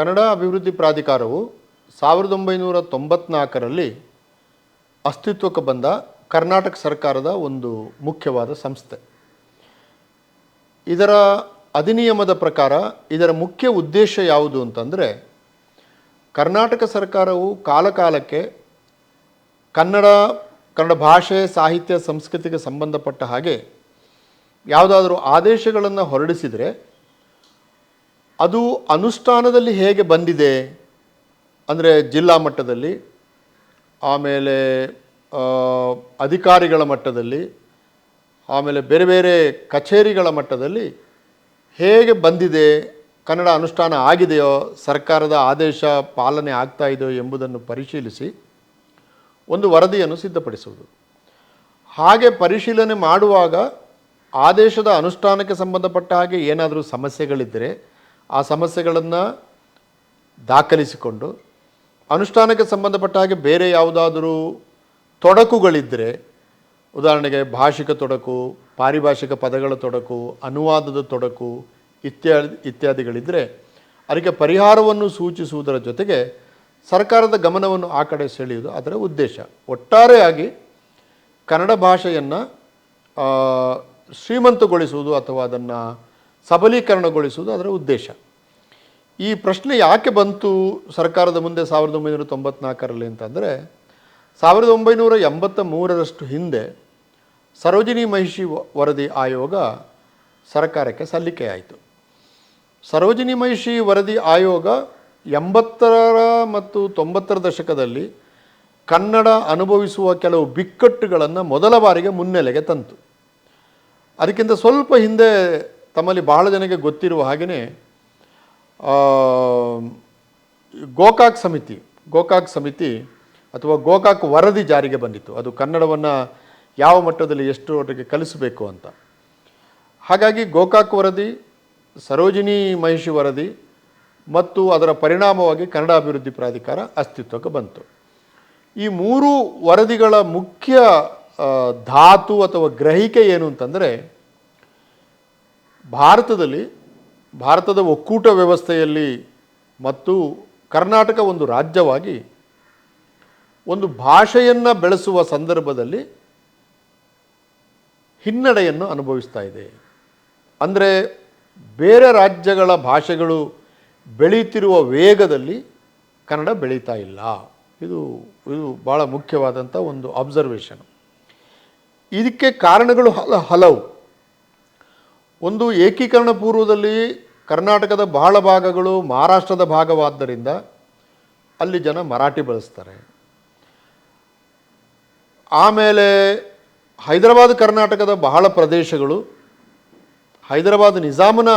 ಕನ್ನಡ ಅಭಿವೃದ್ಧಿ ಪ್ರಾಧಿಕಾರವು ಸಾವಿರದ ಒಂಬೈನೂರ ತೊಂಬತ್ನಾಲ್ಕರಲ್ಲಿ ಅಸ್ತಿತ್ವಕ್ಕೆ ಬಂದ ಕರ್ನಾಟಕ ಸರ್ಕಾರದ ಒಂದು ಮುಖ್ಯವಾದ ಸಂಸ್ಥೆ. ಇದರ ಅಧಿನಿಯಮದ ಪ್ರಕಾರ ಇದರ ಮುಖ್ಯ ಉದ್ದೇಶ ಯಾವುದು ಅಂತಂದರೆ ಕರ್ನಾಟಕ ಸರ್ಕಾರವು ಕಾಲಕಾಲಕ್ಕೆ ಕನ್ನಡ ಕನ್ನಡ ಭಾಷೆ, ಸಾಹಿತ್ಯ, ಸಂಸ್ಕೃತಿಗೆ ಸಂಬಂಧಪಟ್ಟ ಹಾಗೆ ಯಾವುದಾದ್ರೂ ಆದೇಶಗಳನ್ನು ಹೊರಡಿಸಿದರೆ ಅದು ಅನುಷ್ಠಾನದಲ್ಲಿ ಹೇಗೆ ಬಂದಿದೆ ಅಂದರೆ ಜಿಲ್ಲಾ ಮಟ್ಟದಲ್ಲಿ, ಆಮೇಲೆ ಅಧಿಕಾರಿಗಳ ಮಟ್ಟದಲ್ಲಿ, ಆಮೇಲೆ ಬೇರೆ ಬೇರೆ ಕಚೇರಿಗಳ ಮಟ್ಟದಲ್ಲಿ ಹೇಗೆ ಬಂದಿದೆ, ಕನ್ನಡ ಅನುಷ್ಠಾನ ಆಗಿದೆಯೋ, ಸರ್ಕಾರದ ಆದೇಶ ಪಾಲನೆ ಆಗ್ತಾ ಇದೆಯೋ ಎಂಬುದನ್ನು ಪರಿಶೀಲಿಸಿ ಒಂದು ವರದಿಯನ್ನು ಸಿದ್ಧಪಡಿಸುವುದು. ಹಾಗೆ ಪರಿಶೀಲನೆ ಮಾಡುವಾಗ ಆದೇಶದ ಅನುಷ್ಠಾನಕ್ಕೆ ಸಂಬಂಧಪಟ್ಟ ಹಾಗೆ ಏನಾದರೂ ಸಮಸ್ಯೆಗಳಿದ್ದರೆ ಆ ಸಮಸ್ಯೆಗಳನ್ನು ದಾಖಲಿಸಿಕೊಂಡು ಅನುಷ್ಠಾನಕ್ಕೆ ಸಂಬಂಧಪಟ್ಟ ಹಾಗೆ ಬೇರೆ ಯಾವುದಾದರೂ ತೊಡಕುಗಳಿದ್ದರೆ ಉದಾಹರಣೆಗೆ ಭಾಷಿಕ ತೊಡಕು, ಪಾರಿಭಾಷಿಕ ಪದಗಳ ತೊಡಕು, ಅನುವಾದದ ತೊಡಕು ಇತ್ಯಾದಿ ಇತ್ಯಾದಿಗಳಿದ್ದರೆ ಅದಕ್ಕೆ ಪರಿಹಾರವನ್ನು ಸೂಚಿಸುವುದರ ಜೊತೆಗೆ ಸರ್ಕಾರದ ಗಮನವನ್ನು ಆ ಕಡೆ ಸೆಳೆಯುವುದು ಅದರ ಉದ್ದೇಶ. ಒಟ್ಟಾರೆಯಾಗಿ ಕನ್ನಡ ಭಾಷೆಯನ್ನು ಶ್ರೀಮಂತಗೊಳಿಸುವುದು ಅಥವಾ ಅದನ್ನು ಸಬಲೀಕರಣಗೊಳಿಸುವುದು ಅದರ ಉದ್ದೇಶ. ಈ ಪ್ರಶ್ನೆ ಯಾಕೆ ಬಂತು ಸರ್ಕಾರದ ಮುಂದೆ ಸಾವಿರದ ಒಂಬೈನೂರ ತೊಂಬತ್ನಾಲ್ಕರಲ್ಲಿ ಅಂತಂದರೆ, ಸಾವಿರದ ಒಂಬೈನೂರ ಎಂಬತ್ತ ಮೂರರಷ್ಟು ಹಿಂದೆ ಸರೋಜಿನಿ ಮಹಿಷಿ ವರದಿ ಆಯೋಗ ಸರ್ಕಾರಕ್ಕೆ ಸಲ್ಲಿಕೆಯಾಯಿತು. ಸರೋಜಿನಿ ಮಹಿಷಿ ವರದಿ ಆಯೋಗ ಎಂಬತ್ತರ ಮತ್ತು ತೊಂಬತ್ತರ ದಶಕದಲ್ಲಿ ಕನ್ನಡ ಅನುಭವಿಸುವ ಕೆಲವು ಬಿಕ್ಕಟ್ಟುಗಳನ್ನು ಮೊದಲ ಬಾರಿಗೆ ಮುನ್ನೆಲೆಗೆ ತಂತು. ಅದಕ್ಕಿಂತ ಸ್ವಲ್ಪ ಹಿಂದೆ ತಮ್ಮಲ್ಲಿ ಬಹಳ ಜನಕ್ಕೆ ಗೊತ್ತಿರುವ ಹಾಗೆಯೇ ಗೋಕಾಕ್ ಸಮಿತಿ ಗೋಕಾಕ್ ಸಮಿತಿ ಅಥವಾ ಗೋಕಾಕ್ ವರದಿ ಜಾರಿಗೆ ಬಂದಿತ್ತು. ಅದು ಕನ್ನಡವನ್ನು ಯಾವ ಮಟ್ಟದಲ್ಲಿ ಎಷ್ಟು ಒಟ್ಟಿಗೆ ಕಲಿಸಬೇಕು ಅಂತ. ಹಾಗಾಗಿ ಗೋಕಾಕ್ ವರದಿ, ಸರೋಜಿನಿ ಮಹಿಷಿ ವರದಿ ಮತ್ತು ಅದರ ಪರಿಣಾಮವಾಗಿ ಕನ್ನಡ ಅಭಿವೃದ್ಧಿ ಪ್ರಾಧಿಕಾರ ಅಸ್ತಿತ್ವಕ್ಕೆ ಬಂತು. ಈ ಮೂರು ವರದಿಗಳ ಮುಖ್ಯ ಧಾತು ಅಥವಾ ಗ್ರಹಿಕೆ ಏನು ಅಂತಂದರೆ, ಭಾರತದಲ್ಲಿ ಭಾರತದ ಒಕ್ಕೂಟ ವ್ಯವಸ್ಥೆಯಲ್ಲಿ ಮತ್ತು ಕರ್ನಾಟಕ ಒಂದು ರಾಜ್ಯವಾಗಿ ಒಂದು ಭಾಷೆಯನ್ನು ಬೆಳೆಸುವ ಸಂದರ್ಭದಲ್ಲಿ ಹಿನ್ನಡೆಯನ್ನು ಅನುಭವಿಸ್ತಾ ಇದೆ. ಅಂದರೆ ಬೇರೆ ರಾಜ್ಯಗಳ ಭಾಷೆಗಳು ಬೆಳೀತಿರುವ ವೇಗದಲ್ಲಿ ಕನ್ನಡ ಬೆಳೀತಾ ಇಲ್ಲ. ಇದು ಇದು ಭಾಳ ಮುಖ್ಯವಾದಂಥ ಒಂದು ಅಬ್ಸರ್ವೇಷನ್ ಇದಕ್ಕೆ ಕಾರಣಗಳು ಹಲ, ಹಲವು. ಒಂದು ಏಕೀಕರಣ ಪೂರ್ವದಲ್ಲಿ ಕರ್ನಾಟಕದ ಬಹಳ ಭಾಗಗಳು ಮಹಾರಾಷ್ಟ್ರದ ಭಾಗವಾದ್ದರಿಂದ ಅಲ್ಲಿ ಜನ ಮರಾಠಿ ಬಳಸ್ತಾರೆ. ಆಮೇಲೆ ಹೈದರಾಬಾದ್ ಕರ್ನಾಟಕದ ಬಹಳ ಪ್ರದೇಶಗಳು, ಹೈದರಾಬಾದ್ ನಿಜಾಮನ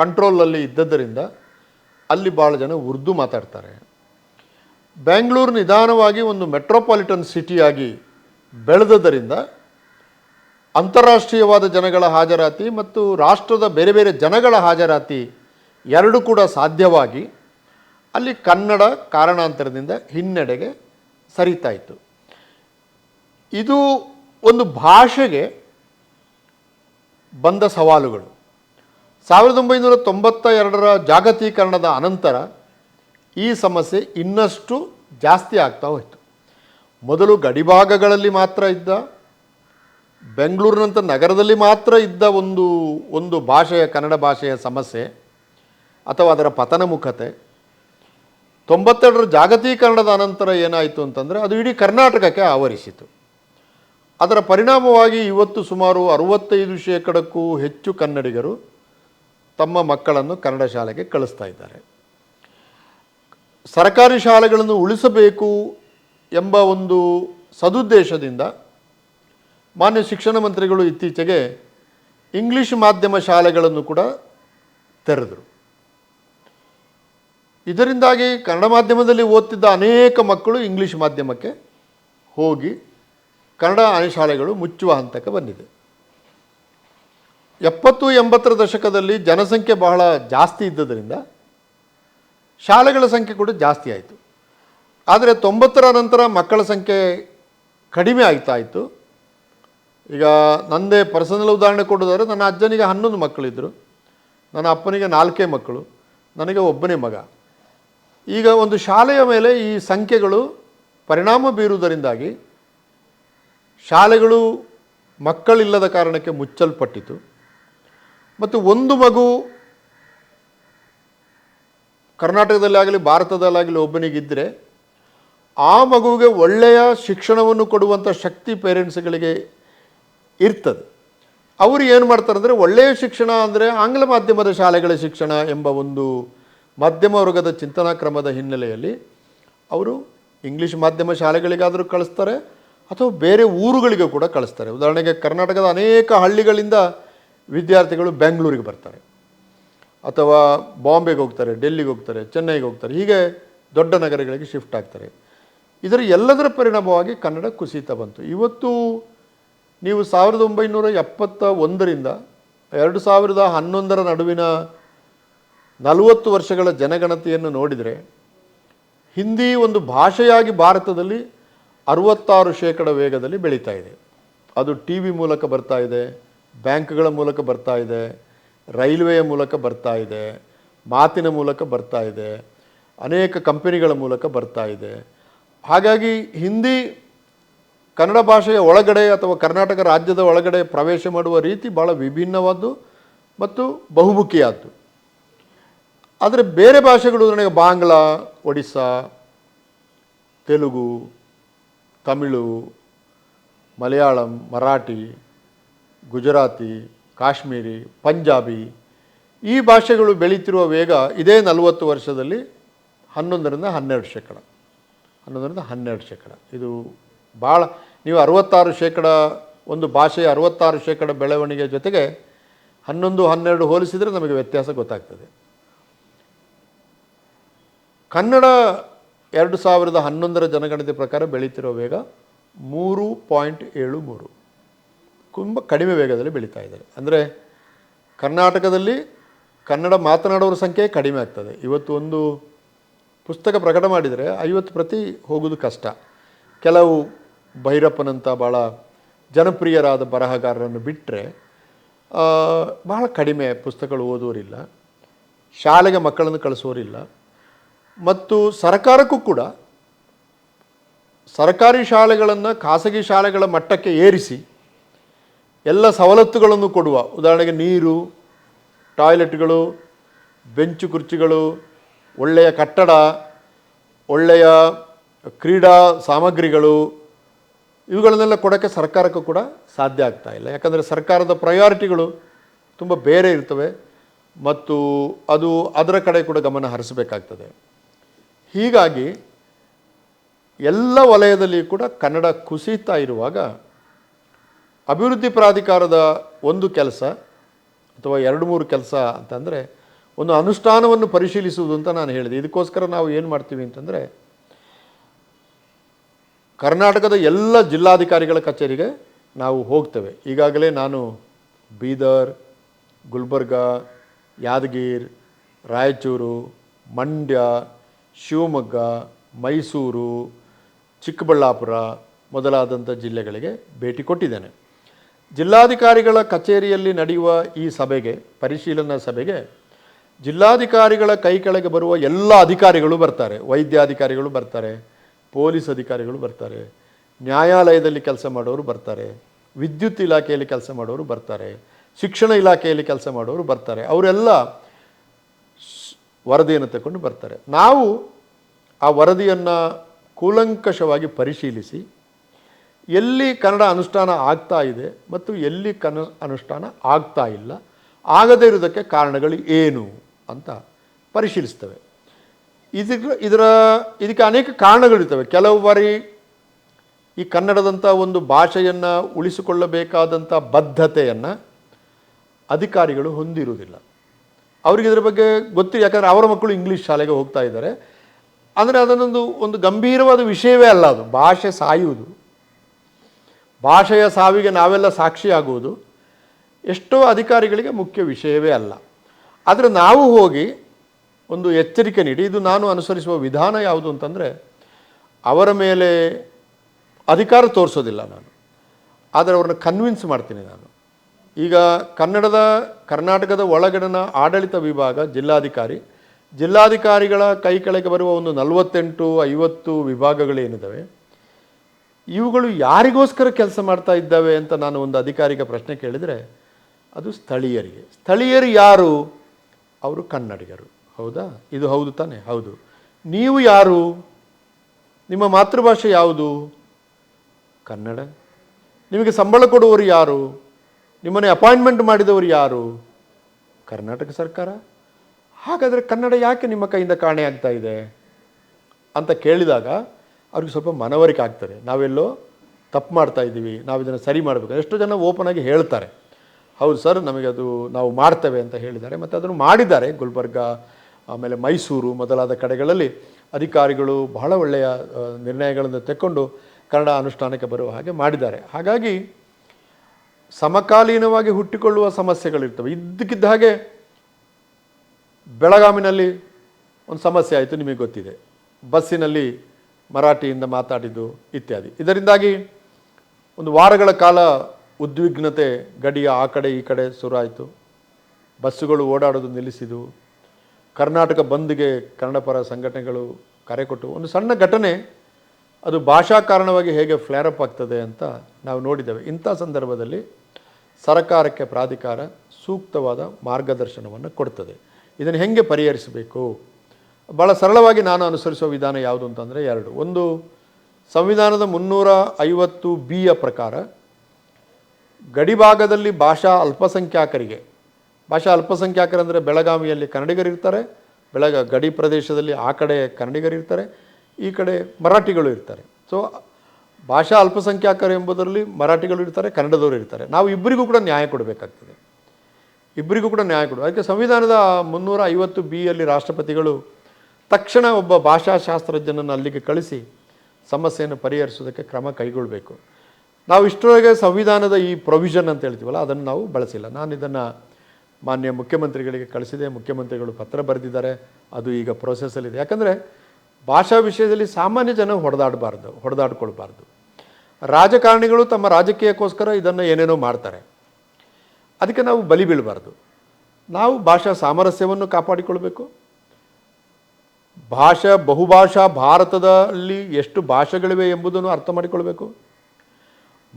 ಕಂಟ್ರೋಲಲ್ಲಿ ಇದ್ದದ್ದರಿಂದ ಅಲ್ಲಿ ಭಾಳ ಜನ ಉರ್ದು ಮಾತಾಡ್ತಾರೆ. ಬೆಂಗಳೂರು ನಿಧಾನವಾಗಿ ಒಂದು ಮೆಟ್ರೋಪಾಲಿಟನ್ ಸಿಟಿಯಾಗಿ ಬೆಳೆದದ್ದರಿಂದ ಅಂತಾರಾಷ್ಟ್ರೀಯವಾದ ಜನಗಳ ಹಾಜರಾತಿ ಮತ್ತು ರಾಷ್ಟ್ರದ ಬೇರೆ ಬೇರೆ ಜನಗಳ ಹಾಜರಾತಿ ಎರಡೂ ಕೂಡ ಸಾಧ್ಯವಾಗಿ ಅಲ್ಲಿ ಕನ್ನಡ ಕಾರಣಾಂತರದಿಂದ ಹಿನ್ನಡೆಗೆ ಸರಿತಾಯಿತು ಇದು ಒಂದು ಭಾಷೆಗೆ ಬಂದ ಸವಾಲುಗಳು. ಸಾವಿರದ ಒಂಬೈನೂರ ತೊಂಬತ್ತ ಎರಡರ ಜಾಗತೀಕರಣದ ಅನಂತರ ಈ ಸಮಸ್ಯೆ ಇನ್ನಷ್ಟು ಜಾಸ್ತಿ ಆಗ್ತಾ ಹೋಯಿತು. ಮೊದಲು ಗಡಿಭಾಗಗಳಲ್ಲಿ ಮಾತ್ರ ಇದ್ದ ಬೆಂಗಳೂರಿನಂಥ ನಗರದಲ್ಲಿ ಮಾತ್ರ ಇದ್ದ ಒಂದು ಒಂದು ಭಾಷೆಯ, ಕನ್ನಡ ಭಾಷೆಯ ಸಮಸ್ಯೆ, ಅಥವಾ ಅದರ ಪತನಮುಖತೆ ತೊಂಬತ್ತೆರಡರ ಜಾಗತೀಕರಣದ ಅನಂತರ ಏನಾಯಿತು ಅಂತಂದರೆ ಅದು ಇಡೀ ಕರ್ನಾಟಕಕ್ಕೆ ಆವರಿಸಿತು. ಅದರ ಪರಿಣಾಮವಾಗಿ ಇವತ್ತು ಸುಮಾರು ಅರುವತ್ತೈದು ಶೇಕಡಕ್ಕೂ ಹೆಚ್ಚು ಕನ್ನಡಿಗರು ತಮ್ಮ ಮಕ್ಕಳನ್ನು ಕನ್ನಡ ಶಾಲೆಗೆ ಕಳಿಸ್ತಾ ಇದ್ದಾರೆ. ಸರ್ಕಾರಿ ಶಾಲೆಗಳನ್ನು ಉಳಿಸಬೇಕು ಎಂಬ ಒಂದು ಸದುದ್ದೇಶದಿಂದ ಮಾನ್ಯ ಶಿಕ್ಷಣ ಮಂತ್ರಿಗಳು ಇತ್ತೀಚೆಗೆ ಇಂಗ್ಲಿಷ್ ಮಾಧ್ಯಮ ಶಾಲೆಗಳನ್ನು ಕೂಡ ತೆರೆದರು. ಇದರಿಂದಾಗಿ ಕನ್ನಡ ಮಾಧ್ಯಮದಲ್ಲಿ ಓದ್ತಿದ್ದ ಅನೇಕ ಮಕ್ಕಳು ಇಂಗ್ಲಿಷ್ ಮಾಧ್ಯಮಕ್ಕೆ ಹೋಗಿ ಕನ್ನಡ ಶಾಲೆಗಳು ಮುಚ್ಚುವ ಹಂತಕ್ಕೆ ಬಂದಿದೆ. ಎಪ್ಪತ್ತು ಎಂಬತ್ತರ ದಶಕದಲ್ಲಿ ಜನಸಂಖ್ಯೆ ಬಹಳ ಜಾಸ್ತಿ ಇದ್ದದರಿಂದ ಶಾಲೆಗಳ ಸಂಖ್ಯೆ ಕೂಡ ಜಾಸ್ತಿ ಆಯಿತು. ಆದರೆ ತೊಂಬತ್ತರ ನಂತರ ಮಕ್ಕಳ ಸಂಖ್ಯೆ ಕಡಿಮೆ ಆಗ್ತಾ ಇತ್ತು. ಈಗ ನನ್ನದೇ ಪರ್ಸನಲ್ ಉದಾಹರಣೆ ಕೊಡೋದಾದ್ರೆ ನನ್ನ ಅಜ್ಜನಿಗೆ ಹನ್ನೊಂದು ಮಕ್ಕಳಿದ್ದರು ನನ್ನ ಅಪ್ಪನಿಗೆ ನಾಲ್ಕೇ ಮಕ್ಕಳು. ನನಗೆ ಒಬ್ಬನೇ ಮಗ. ಈಗ ಒಂದು ಶಾಲೆಯ ಮೇಲೆ ಈ ಸಂಖ್ಯೆಗಳು ಪರಿಣಾಮ ಬೀರುವುದರಿಂದಾಗಿ ಶಾಲೆಗಳು ಮಕ್ಕಳಿಲ್ಲದ ಕಾರಣಕ್ಕೆ ಮುಚ್ಚಲ್ಪಟ್ಟಿತು. ಮತ್ತು ಒಂದು ಮಗು ಕರ್ನಾಟಕದಲ್ಲಾಗಲಿ ಭಾರತದಲ್ಲಾಗಲಿ ಒಬ್ಬನಿಗಿದ್ದರೆ ಆ ಮಗುವಿಗೆ ಒಳ್ಳೆಯ ಶಿಕ್ಷಣವನ್ನು ಕೊಡುವಂಥ ಶಕ್ತಿ ಪೇರೆಂಟ್ಸ್ಗಳಿಗೆ ಇರ್ತದೆ. ಅವರು ಏನು ಮಾಡ್ತಾರೆ ಅಂದರೆ ಒಳ್ಳೆಯ ಶಿಕ್ಷಣ ಅಂದರೆ ಆಂಗ್ಲ ಮಾಧ್ಯಮದ ಶಾಲೆಗಳ ಶಿಕ್ಷಣ ಎಂಬ ಒಂದು ಮಧ್ಯಮ ವರ್ಗದ ಚಿಂತನಾ ಕ್ರಮದ ಹಿನ್ನೆಲೆಯಲ್ಲಿ ಅವರು ಇಂಗ್ಲೀಷ್ ಮಾಧ್ಯಮ ಶಾಲೆಗಳಿಗಾದರೂ ಕಳಿಸ್ತಾರೆ ಅಥವಾ ಬೇರೆ ಊರುಗಳಿಗೆ ಕೂಡ ಕಳಿಸ್ತಾರೆ. ಉದಾಹರಣೆಗೆ ಕರ್ನಾಟಕದ ಅನೇಕ ಹಳ್ಳಿಗಳಿಂದ ವಿದ್ಯಾರ್ಥಿಗಳು ಬೆಂಗಳೂರಿಗೆ ಬರ್ತಾರೆ. ಅಥವಾ ಬಾಂಬೆಗೆ ಹೋಗ್ತಾರೆ, ಡೆಲ್ಲಿಗೆ ಹೋಗ್ತಾರೆ, ಚೆನ್ನೈಗೆ ಹೋಗ್ತಾರೆ, ಹೀಗೆ ದೊಡ್ಡ ನಗರಗಳಿಗೆ ಶಿಫ್ಟ್ ಆಗ್ತಾರೆ. ಇದರ ಎಲ್ಲದರ ಪರಿಣಾಮವಾಗಿ ಕನ್ನಡ ಕುಸಿತ ಬಂತು. ಇವತ್ತು ನೀವು ಸಾವಿರದ ಒಂಬೈನೂರ ಎಪ್ಪತ್ತ ಒಂದರಿಂದ ಎರಡು ಸಾವಿರದ ಹನ್ನೊಂದರ ನಡುವಿನ ನಲವತ್ತು ವರ್ಷಗಳ ಜನಗಣತಿಯನ್ನು ನೋಡಿದರೆ, ಹಿಂದಿ ಒಂದು ಭಾಷೆಯಾಗಿ ಭಾರತದಲ್ಲಿ ಅರುವತ್ತಾರು ಶೇಕಡ ವೇಗದಲ್ಲಿ ಬೆಳೀತಾ ಇದೆ. ಅದು ಟಿ ವಿ ಮೂಲಕ ಬರ್ತಾ ಇದೆ, ಬ್ಯಾಂಕ್ಗಳ ಮೂಲಕ ಬರ್ತಾ ಇದೆ, ರೈಲ್ವೆಯ ಮೂಲಕ ಬರ್ತಾ ಇದೆ, ಮಾತಿನ ಮೂಲಕ ಬರ್ತಾ ಇದೆ, ಅನೇಕ ಕಂಪನಿಗಳ ಮೂಲಕ ಬರ್ತಾ ಇದೆ. ಹಾಗಾಗಿ ಹಿಂದಿ ಕನ್ನಡ ಭಾಷೆಯ ಒಳಗಡೆ ಅಥವಾ ಕರ್ನಾಟಕ ರಾಜ್ಯದ ಒಳಗಡೆ ಪ್ರವೇಶ ಮಾಡುವ ರೀತಿ ಭಾಳ ವಿಭಿನ್ನವಾದ್ದು ಮತ್ತು ಬಹುಮುಖಿಯಾದ್ದು. ಆದರೆ ಬೇರೆ ಭಾಷೆಗಳು ನನಗೆ ಬಾಂಗ್ಲಾ, ಒಡಿಸ್ಸಾ, ತೆಲುಗು, ತಮಿಳು, ಮಲಯಾಳಂ, ಮರಾಠಿ, ಗುಜರಾತಿ, ಕಾಶ್ಮೀರಿ, ಪಂಜಾಬಿ ಈ ಭಾಷೆಗಳು ಬೆಳೀತಿರುವ ವೇಗ ಇದೇ ನಲವತ್ತು ವರ್ಷದಲ್ಲಿ ಹನ್ನೊಂದರಿಂದ ಹನ್ನೆರಡು ಶೇಕಡ. ಹನ್ನೊಂದರಿಂದ ಹನ್ನೆರಡು ಶೇಕಡ. ಇದು ಭಾಳ ನೀವು ಅರವತ್ತಾರು ಶೇಕಡ, ಒಂದು ಭಾಷೆಯ ಅರವತ್ತಾರು ಶೇಕಡ ಬೆಳವಣಿಗೆ ಜೊತೆಗೆ ಹನ್ನೊಂದು, ಹನ್ನೆರಡು ಹೋಲಿಸಿದರೆ ನಮಗೆ ವ್ಯತ್ಯಾಸ ಗೊತ್ತಾಗ್ತದೆ. ಕನ್ನಡ ಎರಡು ಸಾವಿರದ ಹನ್ನೊಂದರ ಜನಗಣತಿ ಪ್ರಕಾರ ಬೆಳೀತಿರೋ ವೇಗ ಮೂರು ಪಾಯಿಂಟ್ ಏಳು ಮೂರು. ತುಂಬ ಕಡಿಮೆ ವೇಗದಲ್ಲಿ ಬೆಳೀತಾ ಇದ್ದಾರೆ. ಅಂದರೆ ಕರ್ನಾಟಕದಲ್ಲಿ ಕನ್ನಡ ಮಾತನಾಡೋರ ಸಂಖ್ಯೆ ಕಡಿಮೆ ಆಗ್ತದೆ. ಇವತ್ತು ಒಂದು ಪುಸ್ತಕ ಪ್ರಕಟ ಮಾಡಿದರೆ ಐವತ್ತು ಪ್ರತಿ ಹೋಗೋದು ಕಷ್ಟ. ಕೆಲವು ಭೈರಪ್ಪನಂಥ ಭಾಳ ಜನಪ್ರಿಯರಾದ ಬರಹಗಾರರನ್ನು ಬಿಟ್ಟರೆ ಬಹಳ ಕಡಿಮೆ ಪುಸ್ತಕಗಳು ಓದುವರಿಲ್ಲ ಶಾಲೆಗೆ ಮಕ್ಕಳನ್ನು ಕಳಿಸೋರಿಲ್ಲ ಮತ್ತು ಸರ್ಕಾರಕ್ಕೂ ಕೂಡ ಸರ್ಕಾರಿ ಶಾಲೆಗಳನ್ನು ಖಾಸಗಿ ಶಾಲೆಗಳ ಮಟ್ಟಕ್ಕೆ ಏರಿಸಿ ಎಲ್ಲ ಸವಲತ್ತುಗಳನ್ನು ಕೊಡುವ, ಉದಾಹರಣೆಗೆ ನೀರು, ಟಾಯ್ಲೆಟ್ಗಳು, ಬೆಂಚು ಕುರ್ಚಿಗಳು, ಒಳ್ಳೆಯ ಕಟ್ಟಡ, ಒಳ್ಳೆಯ ಕ್ರೀಡಾ ಸಾಮಗ್ರಿಗಳು ಇವುಗಳನ್ನೆಲ್ಲ ಕೊಡೋಕ್ಕೆ ಸರ್ಕಾರಕ್ಕೂ ಕೂಡ ಸಾಧ್ಯ ಆಗ್ತಾ ಇಲ್ಲ. ಯಾಕಂದರೆ ಸರ್ಕಾರದ ಪ್ರಯಾರಿಟಿಗಳು ತುಂಬ ಬೇರೆ ಇರ್ತವೆ ಮತ್ತು ಅದು ಅದರ ಕಡೆ ಕೂಡ ಗಮನ ಹರಿಸಬೇಕಾಗ್ತದೆ. ಹೀಗಾಗಿ ಎಲ್ಲ ವಲಯದಲ್ಲಿ ಕೂಡ ಕನ್ನಡ ಕುಸಿತಾ ಇರುವಾಗ ಅಭಿವೃದ್ಧಿ ಪ್ರಾಧಿಕಾರದ ಒಂದು ಕೆಲಸ ಅಥವಾ ಎರಡು ಮೂರು ಕೆಲಸ ಅಂತಂದರೆ ಒಂದು ಅನುಷ್ಠಾನವನ್ನು ಪರಿಶೀಲಿಸುವುದು ಅಂತ ನಾನು ಹೇಳಿದೆ. ಇದಕ್ಕೋಸ್ಕರ ನಾವು ಏನು ಮಾಡ್ತೀವಿ ಅಂತಂದರೆ ಕರ್ನಾಟಕದ ಎಲ್ಲ ಜಿಲ್ಲಾಧಿಕಾರಿಗಳ ಕಚೇರಿಗೆ ನಾವು ಹೋಗ್ತೇವೆ. ಈಗಾಗಲೇ ನಾನು ಬೀದರ್, ಗುಲ್ಬರ್ಗ, ಯಾದಗಿರ್, ರಾಯಚೂರು, ಮಂಡ್ಯ, ಶಿವಮೊಗ್ಗ, ಮೈಸೂರು, ಚಿಕ್ಕಬಳ್ಳಾಪುರ ಮೊದಲಾದಂಥ ಜಿಲ್ಲೆಗಳಿಗೆ ಭೇಟಿ ಕೊಟ್ಟಿದ್ದೇನೆ. ಜಿಲ್ಲಾಧಿಕಾರಿಗಳ ಕಚೇರಿಯಲ್ಲಿ ನಡೆಯುವ ಈ ಸಭೆಗೆ, ಪರಿಶೀಲನಾ ಸಭೆಗೆ ಜಿಲ್ಲಾಧಿಕಾರಿಗಳ ಕೈ ಕೆಳಗೆ ಬರುವ ಎಲ್ಲ ಅಧಿಕಾರಿಗಳು ಬರ್ತಾರೆ, ವೈದ್ಯಾಧಿಕಾರಿಗಳು ಬರ್ತಾರೆ ಪೊಲೀಸ್ ಅಧಿಕಾರಿಗಳು ಬರ್ತಾರೆ. ನ್ಯಾಯಾಲಯದಲ್ಲಿ ಕೆಲಸ ಮಾಡೋರು ಬರ್ತಾರೆ. ವಿದ್ಯುತ್ ಇಲಾಖೆಯಲ್ಲಿ ಕೆಲಸ ಮಾಡೋರು ಬರ್ತಾರೆ. ಶಿಕ್ಷಣ ಇಲಾಖೆಯಲ್ಲಿ ಕೆಲಸ ಮಾಡೋರು ಬರ್ತಾರೆ. ಅವರೆಲ್ಲ ವರದಿಯನ್ನು ತಗೊಂಡು ಬರ್ತಾರೆ. ನಾವು ಆ ವರದಿಯನ್ನು ಕೂಲಂಕಷವಾಗಿ ಪರಿಶೀಲಿಸಿ, ಎಲ್ಲಿ ಕನ್ನಡ ಅನುಷ್ಠಾನ ಆಗ್ತಾ ಇದೆ ಮತ್ತು ಎಲ್ಲಿ ಕನ್ನ ಅನುಷ್ಠಾನ ಆಗ್ತಾ ಇಲ್ಲ, ಆಗದೇ ಇರೋದಕ್ಕೆ ಕಾರಣಗಳು ಏನು ಅಂತ ಪರಿಶೀಲಿಸ್ತೇವೆ. ಇದಕ್ಕೆ ಇದರ, ಇದಕ್ಕೆ ಅನೇಕ ಕಾರಣಗಳಿರ್ತವೆ ಕೆಲವು ಬಾರಿ ಈ ಕನ್ನಡದಂಥ ಒಂದು ಭಾಷೆಯನ್ನು ಉಳಿಸಿಕೊಳ್ಳಬೇಕಾದಂಥ ಬದ್ಧತೆಯನ್ನು ಅಧಿಕಾರಿಗಳು ಹೊಂದಿರುವುದಿಲ್ಲ. ಅವರಿಗೆ ಇದರ ಬಗ್ಗೆ ಗೊತ್ತಿಲ್ಲ. ಯಾಕಂದರೆ ಅವರ ಮಕ್ಕಳು ಇಂಗ್ಲೀಷ್ ಶಾಲೆಗೆ ಹೋಗ್ತಾ ಇದ್ದಾರೆ. ಅಂದರೆ ಅದನ್ನೊಂದು, ಒಂದು ಗಂಭೀರವಾದ ವಿಷಯವೇ ಅಲ್ಲ ಅದು. ಭಾಷೆ ಸಾಯುವುದು. ಭಾಷೆಯ ಸಾವಿಗೆ ನಾವೆಲ್ಲ ಸಾಕ್ಷಿಯಾಗುವುದು ಎಷ್ಟೋ ಅಧಿಕಾರಿಗಳಿಗೆ ಮುಖ್ಯ ವಿಷಯವೇ ಅಲ್ಲ. ಆದರೆ ನಾವು ಹೋಗಿ ಒಂದು ಎಚ್ಚರಿಕೆ ನೀಡಿ. ಇದು ನಾನು ಅನುಸರಿಸುವ ವಿಧಾನ ಯಾವುದು ಅಂತಂದರೆ, ಅವರ ಮೇಲೆ ಅಧಿಕಾರ ತೋರಿಸೋದಿಲ್ಲ ನಾನು. ಆದರೆ ಅವ್ರನ್ನ ಕನ್ವಿನ್ಸ್ ಮಾಡ್ತೀನಿ ನಾನು. ಈಗ ಕನ್ನಡದ, ಕರ್ನಾಟಕದ ಒಳಗಡೆನ ಆಡಳಿತ ವಿಭಾಗ ಜಿಲ್ಲಾಧಿಕಾರಿ. ಜಿಲ್ಲಾಧಿಕಾರಿಗಳ ಕೈ ಕೆಳಗೆ ಬರುವ ಒಂದು ನಲವತ್ತೆಂಟು, ಐವತ್ತು ವಿಭಾಗಗಳೇನಿದ್ದಾವೆ ಇವುಗಳು ಯಾರಿಗೋಸ್ಕರ ಕೆಲಸ ಮಾಡ್ತಾ ಇದ್ದಾವೆ ಅಂತ ನಾನು ಒಂದು ಅಧಿಕಾರಿಗೆ ಪ್ರಶ್ನೆ ಕೇಳಿದರೆ, ಅದು ಸ್ಥಳೀಯರಿಗೆ. ಸ್ಥಳೀಯರು ಯಾರು? ಅವರು ಕನ್ನಡಿಗರು. ಹೌದಾ? ಇದು ಹೌದು ತಾನೆ, ಹೌದು. ನೀವು ಯಾರು? ನಿಮ್ಮ ಮಾತೃಭಾಷೆ ಯಾವುದು? ಕನ್ನಡ. ನಿಮಗೆ ಸಂಬಳ ಕೊಡುವವರು ಯಾರು? ನಿಮ್ಮನ್ನೇ ಅಪಾಯಿಂಟ್ಮೆಂಟ್ ಮಾಡಿದವರು ಯಾರು? ಕರ್ನಾಟಕ ಸರ್ಕಾರ. ಹಾಗಾದರೆ ಕನ್ನಡ ಯಾಕೆ ನಿಮ್ಮ ಕೈಯಿಂದ ಕಾಣೆ ಆಗ್ತಾ ಇದೆ? ಅಂತ ಕೇಳಿದಾಗ ಅವ್ರಿಗೆ ಸ್ವಲ್ಪ ಮನವರಿಕೆ ಆಗ್ತದೆ. ನಾವೆಲ್ಲೋ ತಪ್ಪು ಮಾಡ್ತಾ ಇದ್ದೀವಿ ನಾವು ಇದನ್ನು ಸರಿ ಮಾಡಬೇಕು. ಎಷ್ಟೋ ಜನ ಓಪನ್ ಆಗಿ ಹೇಳ್ತಾರೆ. ಹೌದು ಸರ್, ನಮಗೆ ಅದು ನಾವು ಮಾಡ್ತೇವೆ ಅಂತ ಹೇಳಿದ್ದಾರೆ. ಮತ್ತು ಅದನ್ನು ಮಾಡಿದ್ದಾರೆ ಗುಲ್ಬರ್ಗ ಆಮೇಲೆ ಮೈಸೂರು ಮೊದಲಾದ ಕಡೆಗಳಲ್ಲಿ ಅಧಿಕಾರಿಗಳು ಬಹಳ ಒಳ್ಳೆಯ ನಿರ್ಣಯಗಳನ್ನು ತೆಕ್ಕೊಂಡು ಕನ್ನಡ ಅನುಷ್ಠಾನಕ್ಕೆ ಬರುವ ಹಾಗೆ ಮಾಡಿದ್ದಾರೆ. ಹಾಗಾಗಿ ಸಮಕಾಲೀನವಾಗಿ ಹುಟ್ಟಿಕೊಳ್ಳುವ ಸಮಸ್ಯೆಗಳಿರ್ತವೆ. ಇದ್ದಕ್ಕಿದ್ದ ಹಾಗೆ ಬೆಳಗಾವಿನಲ್ಲಿ ಒಂದು ಸಮಸ್ಯೆ ಆಯಿತು, ನಿಮಗೆ ಗೊತ್ತಿದೆ. ಬಸ್ಸಿನಲ್ಲಿ ಮರಾಠಿಯಿಂದ ಮಾತಾಡಿದ್ದು ಇತ್ಯಾದಿ. ಇದರಿಂದಾಗಿ ಒಂದು ವಾರಗಳ ಕಾಲ ಉದ್ವಿಗ್ನತೆ ಗಡಿಯ ಆ ಕಡೆ ಈ ಕಡೆ ಶುರುವಾಯಿತು ಬಸ್ಸುಗಳು ಓಡಾಡೋದು ನಿಲ್ಲಿಸಿದವು. ಕರ್ನಾಟಕ ಬಂದ್ಗೆ ಕನ್ನಡಪರ ಸಂಘಟನೆಗಳು ಕರೆ ಕೊಟ್ಟು ಒಂದು ಸಣ್ಣ ಘಟನೆ, ಅದು ಭಾಷಾ ಕಾರಣವಾಗಿ ಹೇಗೆ ಫ್ಲ್ಯಾರಪ್ ಆಗ್ತದೆ ಅಂತ ನಾವು ನೋಡಿದ್ದೇವೆ. ಇಂಥ ಸಂದರ್ಭದಲ್ಲಿ ಸರಕಾರಕ್ಕೆ ಪ್ರಾಧಿಕಾರ ಸೂಕ್ತವಾದ ಮಾರ್ಗದರ್ಶನವನ್ನು ಕೊಡ್ತದೆ. ಇದನ್ನು ಹೇಗೆ ಪರಿಹರಿಸಬೇಕು? ಭಾಳ ಸರಳವಾಗಿ ನಾನು ಅನುಸರಿಸುವ ವಿಧಾನ ಯಾವುದು ಅಂತಂದರೆ ಎರಡು. ಒಂದು, ಸಂವಿಧಾನದ ಮುನ್ನೂರ ಐವತ್ತು ಬಿಯ ಪ್ರಕಾರ ಗಡಿಭಾಗದಲ್ಲಿ ಭಾಷಾ ಅಲ್ಪಸಂಖ್ಯಾತರಿಗೆ ಭಾಷಾ ಅಲ್ಪಸಂಖ್ಯಾತರಂದರೆ ಬೆಳಗಾವಿಯಲ್ಲಿ ಕನ್ನಡಿಗರಿರ್ತಾರೆ ಬೆಳಗ ಗಡಿ ಪ್ರದೇಶದಲ್ಲಿ ಆ ಕಡೆ ಕನ್ನಡಿಗರಿರ್ತಾರೆ ಈ ಕಡೆ ಮರಾಠಿಗಳು ಇರ್ತಾರೆ. ಸೊ ಭಾಷಾ ಅಲ್ಪಸಂಖ್ಯಾತರು ಎಂಬುದರಲ್ಲಿ ಮರಾಠಿಗಳು ಇರ್ತಾರೆ, ಕನ್ನಡದವರು ಇರ್ತಾರೆ. ನಾವು ಇಬ್ಬರಿಗೂ ಕೂಡ ನ್ಯಾಯ ಕೊಡಬೇಕಾಗ್ತದೆ. ಇಬ್ಬರಿಗೂ ಕೂಡ ನ್ಯಾಯ ಕೊಡು ಅದಕ್ಕೆ ಸಂವಿಧಾನದ ಮುನ್ನೂರ ಐವತ್ತು ಬಿಯಲ್ಲಿ ರಾಷ್ಟ್ರಪತಿಗಳು ತಕ್ಷಣ ಒಬ್ಬ ಭಾಷಾಶಾಸ್ತ್ರಜ್ಞನನ್ನು ಅಲ್ಲಿಗೆ ಕಳಿಸಿ ಸಮಸ್ಯೆಯನ್ನು ಪರಿಹರಿಸೋದಕ್ಕೆ ಕ್ರಮ ಕೈಗೊಳ್ಳಬೇಕು ನಾವು ಇಷ್ಟರೊಳಗೆ ಸಂವಿಧಾನದ ಈ ಪ್ರೊವಿಷನ್ ಅಂತ ಹೇಳ್ತೀವಲ್ಲ, ಅದನ್ನು ನಾವು ಬಳಸಿಲ್ಲ. ನಾನು ಇದನ್ನು ಮಾನ್ಯ ಮುಖ್ಯಮಂತ್ರಿಗಳಿಗೆ ಕಳಿಸಿದೆ. ಮುಖ್ಯಮಂತ್ರಿಗಳು ಪತ್ರ ಬರೆದಿದ್ದಾರೆ. ಅದು ಈಗ ಪ್ರೊಸೆಸ್ಸಲ್ಲಿದೆ ಯಾಕಂದರೆ ಭಾಷಾ ವಿಷಯದಲ್ಲಿ ಸಾಮಾನ್ಯ ಜನ ಹೊಡೆದಾಡಬಾರ್ದು, ಹೊಡೆದಾಡ್ಕೊಳ್ಬಾರ್ದು. ರಾಜಕಾರಣಿಗಳು ತಮ್ಮ ರಾಜಕೀಯಕ್ಕೋಸ್ಕರ ಇದನ್ನು ಏನೇನೋ ಮಾಡ್ತಾರೆ. ಅದಕ್ಕೆ ನಾವು ಬಲಿ ಬೀಳಬಾರ್ದು. ನಾವು ಭಾಷಾ ಸಾಮರಸ್ಯವನ್ನು ಕಾಪಾಡಿಕೊಳ್ಬೇಕು. ಭಾಷಾ, ಬಹುಭಾಷಾ ಭಾರತದಲ್ಲಿ ಎಷ್ಟು ಭಾಷೆಗಳಿವೆ ಎಂಬುದನ್ನು ಅರ್ಥ ಮಾಡಿಕೊಳ್ಬೇಕು.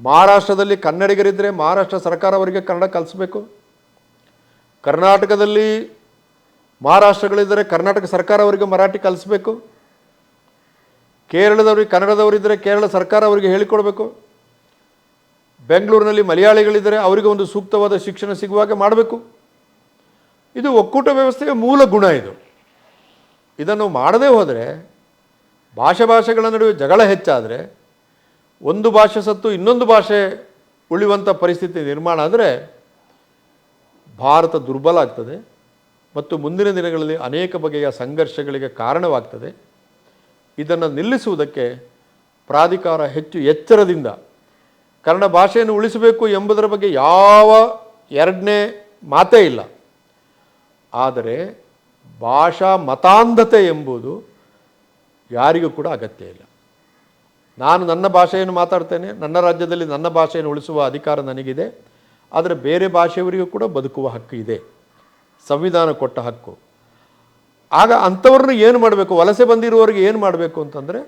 ಮಹಾರಾಷ್ಟ್ರದಲ್ಲಿ ಕನ್ನಡಿಗರಿದ್ದರೆ ಮಹಾರಾಷ್ಟ್ರ ಸರ್ಕಾರ ಅವರಿಗೆ ಕನ್ನಡ ಕಲಿಸ್ಬೇಕು. ಕರ್ನಾಟಕದಲ್ಲಿ ಮಹಾರಾಷ್ಟ್ರಗಳಿದ್ದರೆ ಕರ್ನಾಟಕ ಸರ್ಕಾರ ಅವರಿಗೆ ಮರಾಠಿ ಕಲಿಸ್ಬೇಕು. ಕೇರಳದವ್ರಿಗೆ, ಕನ್ನಡದವರಿದ್ದರೆ ಕೇರಳ ಸರ್ಕಾರ ಅವರಿಗೆ ಹೇಳಿಕೊಡಬೇಕು. ಬೆಂಗಳೂರಿನಲ್ಲಿ ಮಲಯಾಳಿಗಳಿದ್ದರೆ ಅವರಿಗೆ ಒಂದು ಸೂಕ್ತವಾದ ಶಿಕ್ಷಣ ಸಿಗುವಾಗೆ ಮಾಡಬೇಕು. ಇದು ಒಕ್ಕೂಟ ವ್ಯವಸ್ಥೆಯ ಮೂಲ ಗುಣ ಇದು. ಇದನ್ನು ಮಾಡದೇ ಹೋದರೆ, ಭಾಷೆ ಭಾಷೆಗಳ ನಡುವೆ ಜಗಳ ಹೆಚ್ಚಾದರೆ, ಒಂದು ಭಾಷೆ ಸತ್ತು ಇನ್ನೊಂದು ಭಾಷೆ ಉಳಿಯುವಂಥ ಪರಿಸ್ಥಿತಿ ನಿರ್ಮಾಣ ಆದರೆ ಭಾರತ ದುರ್ಬಲ ಆಗ್ತದೆ ಮತ್ತು ಮುಂದಿನ ದಿನಗಳಲ್ಲಿ ಅನೇಕ ಬಗೆಯ ಸಂಘರ್ಷಗಳಿಗೆ ಕಾರಣವಾಗ್ತದೆ. ಇದನ್ನು ನಿಲ್ಲಿಸುವುದಕ್ಕೆ ಪ್ರಾಧಿಕಾರ ಹೆಚ್ಚು ಎಚ್ಚರದಿಂದ ಕನ್ನಡ ಭಾಷೆಯನ್ನು ಉಳಿಸಬೇಕು ಎಂಬುದರ ಬಗ್ಗೆ ಯಾವ ಎರಡನೇ ಮಾತೇ ಇಲ್ಲ. ಆದರೆ ಭಾಷಾ ಮತಾಂಧತೆ ಎಂಬುದು ಯಾರಿಗೂ ಕೂಡ ಅಗತ್ಯ ಇಲ್ಲ. ನಾನು ನನ್ನ ಭಾಷೆಯನ್ನು ಮಾತಾಡ್ತೇನೆ, ನನ್ನ ರಾಜ್ಯದಲ್ಲಿ ನನ್ನ ಭಾಷೆಯನ್ನು ಉಳಿಸುವ ಅಧಿಕಾರ ನನಗಿದೆ. ಆದರೆ ಬೇರೆ ಭಾಷೆಯವರಿಗೂ ಕೂಡ ಬದುಕುವ ಹಕ್ಕು ಇದೆ. ಸಂವಿಧಾನ ಕೊಟ್ಟ ಹಕ್ಕು. ಆಗ ಅಂಥವ್ರನ್ನ ಏನು ಮಾಡಬೇಕು? ವಲಸೆ ಬಂದಿರುವವರಿಗೆ ಏನು ಮಾಡಬೇಕು ಅಂತಂದರೆ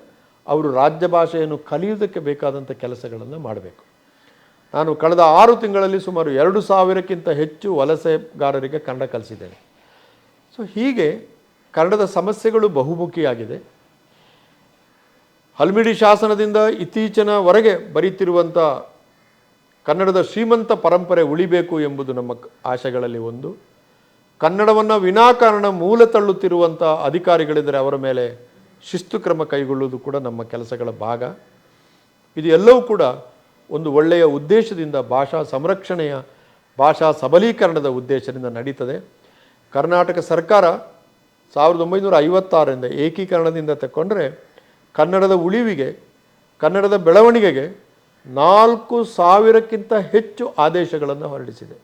ಅವರು ರಾಜ್ಯ ಭಾಷೆಯನ್ನು ಕಲಿಯುವುದಕ್ಕೆ ಬೇಕಾದಂಥ ಕೆಲಸಗಳನ್ನು ಮಾಡಬೇಕು. ನಾನು ಕಳೆದ ಆರು ತಿಂಗಳಲ್ಲಿ ಸುಮಾರು ಎರಡು ಸಾವಿರಕ್ಕಿಂತ ಹೆಚ್ಚು ವಲಸೆಗಾರರಿಗೆ ಕನ್ನಡ ಕಲಿಸಿದ್ದೇನೆ. ಸೊ ಹೀಗೆ ಕನ್ನಡದ ಸಮಸ್ಯೆಗಳು ಬಹುಮುಖಿಯಾಗಿದೆ. ಹಲ್ಮಿಡಿ ಶಾಸನದಿಂದ ಇತ್ತೀಚಿನವರೆಗೆ ಬರೀತಿರುವಂಥ ಕನ್ನಡದ ಶ್ರೀಮಂತ ಪರಂಪರೆ ಉಳಿಬೇಕು ಎಂಬುದು ನಮ್ಮ ಆಶೆಗಳಲ್ಲಿ ಒಂದು. ಕನ್ನಡವನ್ನು ವಿನಾಕಾರಣ ಮೂಲ ತಳ್ಳುತ್ತಿರುವಂಥ ಅಧಿಕಾರಿಗಳಿದ್ದರೆ ಅವರ ಮೇಲೆ ಶಿಸ್ತು ಕ್ರಮ ಕೈಗೊಳ್ಳುವುದು ಕೂಡ ನಮ್ಮ ಕೆಲಸಗಳ ಭಾಗ. ಇದು ಎಲ್ಲವೂ ಕೂಡ ಒಂದು ಒಳ್ಳೆಯ ಉದ್ದೇಶದಿಂದ ಭಾಷಾ ಸಂರಕ್ಷಣೆಯ, ಭಾಷಾ ಸಬಲೀಕರಣದ ಉದ್ದೇಶದಿಂದ ನಡೀತದೆ. ಕರ್ನಾಟಕ ಸರ್ಕಾರ ಸಾವಿರದ ಒಂಬೈನೂರ ಐವತ್ತಾರರಿಂದ ಏಕೀಕರಣದಿಂದ ತಗೊಂಡ್ರೆ ಕನ್ನಡದ ಉಳಿವಿಗೆ, ಕನ್ನಡದ ಬೆಳವಣಿಗೆಗೆ ನಾಲ್ಕು ಸಾವಿರಕ್ಕಿಂತ ಹೆಚ್ಚು ಆದೇಶಗಳನ್ನು ಹೊರಡಿಸಿದೆ.